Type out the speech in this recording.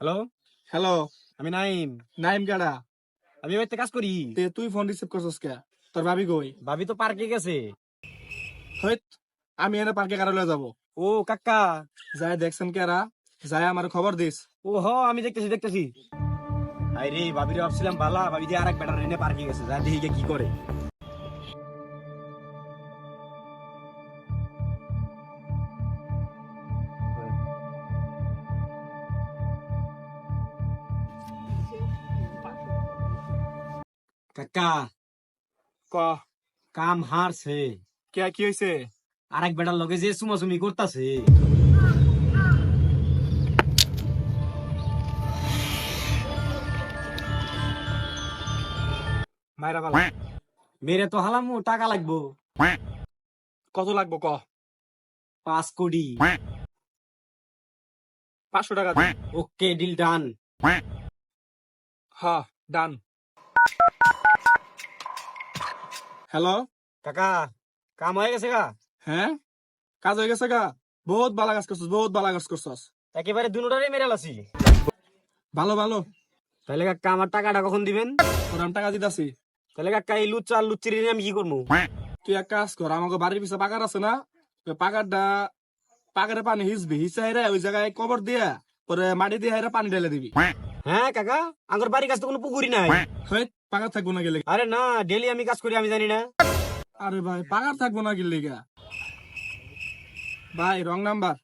Hello hello আমি নাইম। নাইম গাড়া আমি বাড়িতে কাজ করি। তে তুই ফোন রিসিভ করছস কে? তোর ভাবি কই? ভাবি তো পার্কে গেছে। হইত আমি এনে পার্কে কারলে যাব। ও কাকা। যায় দেখছেন কেরা যায় আমার খবর দিস। ও হ আমি দেখতেছি দেখতেছি। আই রে ভাবিরে ভাবছিলাম বালা ভাবি দিয়ে আরেক বেটার এনে পার্কে গেছে। যা দেখি কি করে। কাকা। ক। কাম হারছে। কে কি হইছে? আরেক বেটার লগে যে সুমাসুমি করতাছে। মাইরা বালা। মেরে তো হালামু টাকা লাগবো। কত লাগবো ক? পাঁচ কোটি। পাঁচশো টাকা ওকে ডিল ডান। হ ডান। হ্যালো কাকা কাম হয়ে গেছে গা? হ্যাঁ? কাজ হয়ে গেছে গা? বহুত বালা কাজ করছস বহুত বালা কাজ করছস। একেবারে দুটারে মেরে লাসি ভালো ভালো। তাহলে কাকা আমার টাকাটা কখন দিবেন? তোর আমি টাকা দিতাছি। তাহলে কাকা এই লুচ্চা আর লুচ্চির আমি কি করব? তুই এক কাজ কর আমাকে বাড়ির পিছনে পাকার আছে না? পাকারটা পাকারে পানি হিসবি হিসাই রে ওই জায়গায় কবর দিয়া পরে মাটি দিয়ে পানি ঢেলে দিবি। হ্যাঁ কাকা আমার বাড়ির কাছে তো কোনো পুকুরি নাই। হয় পাকার থাকব না গেলে আরে না ডেলি আমি কাজ করি আমি জানি না। আরে ভাই পাকার থাকব না গেলে গা ভাই রং নাম্বার